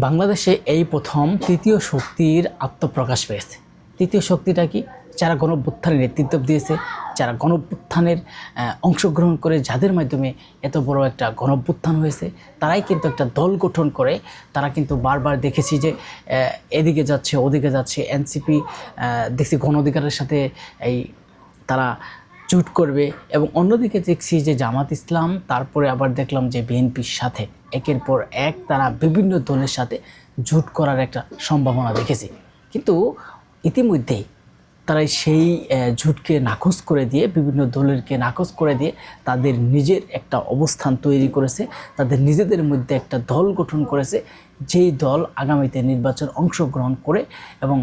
বাংলাদেশে এই প্রথম তৃতীয় শক্তির আত্মপ্রকাশ পেয়েছে। তৃতীয় শক্তিটা কি? যারা গণভ্যুত্থানের নেতৃত্ব দিয়েছে, যারা গণভ্যুত্থানের অংশগ্রহণ করে যাদের মাধ্যমে এত বড় একটা গণভ্যুত্থান হয়েছে, তারাই কিন্তু একটা দল গঠন করে। তারা কিন্তু বারবার দেখেছি যে এদিকে যাচ্ছে, ওদিকে যাচ্ছে, এনসিপি দেখছি গণ অধিকারের সাথে এই তারা জুট করবে এবং অন্যদিকে দেখছি যে জামাত ইসলাম, তারপরে আবার দেখলাম যে বিএনপির সাথে, একের পর এক তারা বিভিন্ন দলের সাথে জুট করার একটা সম্ভাবনা দেখেছি। কিন্তু ইতিমধ্যেই তারা সেই জুটকে নাকচ করে দিয়ে, বিভিন্ন দলেরকে নাকচ করে দিয়ে তাদের নিজের একটা অবস্থান তৈরি করেছে, তাদের নিজেদের মধ্যে একটা দল গঠন করেছে, যেই দল আগামীতে নির্বাচন অংশগ্রহণ করে এবং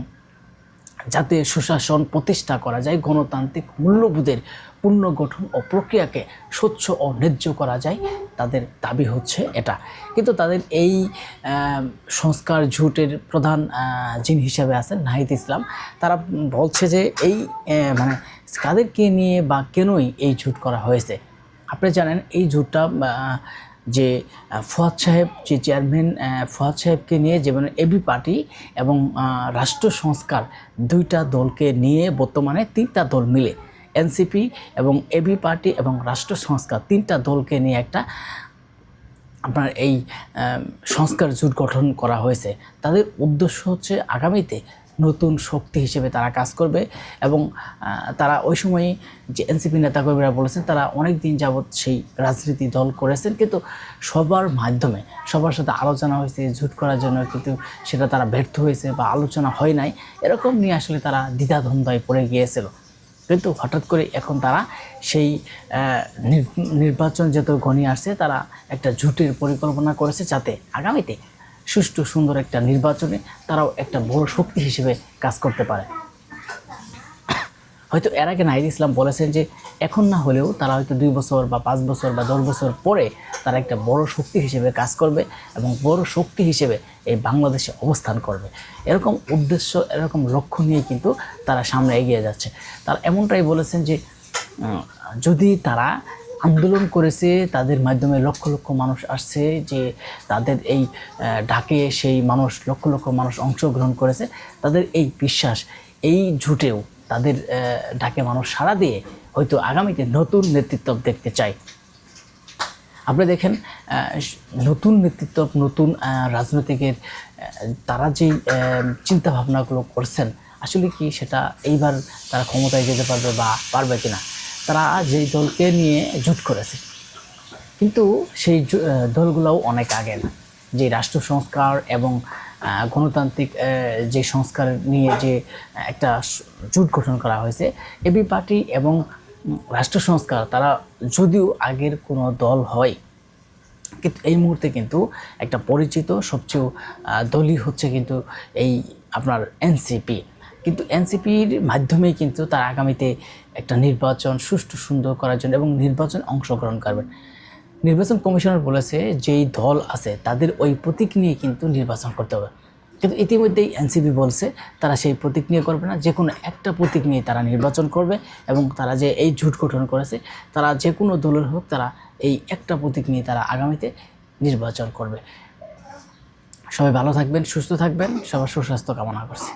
যাতে সুশাসন প্রতিষ্ঠা করা যায় গণতান্ত্রিক মূল্যবোধের পুনর্গঠন ও প্রক্রিয়াকে স্বচ্ছ ও ন্যায্য করা যায় তাদের দাবি হচ্ছে এটা। কিন্তু তাদের এই সংস্কার ঝুটের প্রধান যিনি হিসাবে আছেন নাহিদ ইসলাম। তারা বলছে যে এই মানে কাদেরকে নিয়ে বা কেনই এই ঝুট করা হয়েছে? আপনি জানেন এই আহ, যে ফুয়াদ সাহেব, যে চেয়ারম্যান ফুয়াদ সাহেবকে নিয়ে যেমন এবি পার্টি এবং রাষ্ট্র সংস্কার দুইটা দলকে নিয়ে বর্তমানে তিনটা দল মিলে এনসিপি এবং এবি পার্টি এবং রাষ্ট্র সংস্কার তিনটা দলকে নিয়ে একটা, আপনার এই সংস্কার জোট গঠন করা হয়েছে। তাদের উদ্দেশ্য হচ্ছে আগামীতে নতুন শক্তি হিসেবে তারা কাজ করবে এবং তারা ওই সময় যে এনসিপি নেতাকর্মীরা বলেছেন, তারা অনেক দিন যাবৎ সেই রাজনীতি দল করেছেন। কিন্তু সবার মাধ্যমে, সবার সাথে আলোচনা হয়েছে ঝুট করার জন্য কিন্তু সেটা তারা ব্যর্থ হয়েছে বা আলোচনা হয় নাই। এরকম নিয়ে আসলে তারা দ্বিধাদ্বন্দ্বয় পড়ে গিয়েছিল। কিন্তু হঠাৎ করে এখন তারা সেই নির্বাচন যত ঘনিয়ে আসছে, তারা একটা জোটের পরিকল্পনা করেছে যাতে আগামীতে সুষ্ঠু, সুন্দর একটা নির্বাচনে তারাও একটা বড় শক্তি হিসেবে কাজ করতে পারে। হয়তো এর আগে নাহিদ ইসলাম বলেছেন যে, এখন না হলেও তারা হয়তো দুই বছর বা পাঁচ বছর বা দশ বছর পরে তারা একটা বড় শক্তি হিসেবে কাজ করবে এবং বড় শক্তি হিসেবে এই বাংলাদেশে অবস্থান করবে। এরকম উদ্দেশ্য, এরকম লক্ষ্য নিয়ে কিন্তু তারা সামনে এগিয়ে যাচ্ছে। তারা এমনটাই বলেছেন যে যদি তারা আন্দোলন করেছে, তাদের মাধ্যমে লক্ষ লক্ষ মানুষ আসছে যে তাদের এই ডাকে সেই মানুষ, লক্ষ লক্ষ মানুষ অংশগ্রহণ করেছে। তাদের এই বিশ্বাস, এই ঝুটেও তাদের ডাকে মানুষ সাড়া দিয়ে হয়তো আগামীতে নতুন নেতৃত্ব দেখতে চায়। আপনি দেখেন নতুন নেতৃত্ব, নতুন রাজনৈতিকের তারা যেই চিন্তা ভাবনাগুলো করছেন, আসলে কি সেটা এইবার তারা ক্ষমতায় যেতে পারবে বা পারবে কিনা? তারা যেই দলকে নিয়ে জোট করেছে। কিন্তু সেই দলগুলোও অনেক আগে না। যে রাষ্ট্র সংস্কার এবং গণতান্ত্রিক যে সংস্কার নিয়ে যে একটা জোট গঠন করা হয়েছে এবি পার্টি এবং রাষ্ট্র সংস্কার তারা যদিও আগের কোনো দল হয় কিন্তু এই মুহূর্তে কিন্তু একটা পরিচিত সবচেয়ে দলই হচ্ছে কিন্তু এই আপনার এনসিপি। কিন্তু এনসিপির মাধ্যমেই কিন্তু তার আগামীতে একটা নির্বাচন সুষ্ঠু সুন্দর করার জন্য এবং নির্বাচন অংশগ্রহণ করবেন। নির্বাচন কমিশনার বলেছে, যেই দল আছে তাদের ওই প্রতীক নিয়ে কিন্তু নির্বাচন করতে হবে। কিন্তু ইতিমধ্যেই এনসিপি বলছে, তারা সেই প্রতীক নিয়ে করবে না। যে কোনো একটা প্রতীক নিয়ে তারা নির্বাচন করবে এবং তারা যে এই জোট গঠন করেছে, তারা যে কোনো দলের হোক, তারা এই একটা প্রতীক নিয়ে তারা আগামীতে নির্বাচন করবে। সবাই ভালো থাকবেন, সুস্থ থাকবেন। সবার সুস্বাস্থ্য কামনা করছি।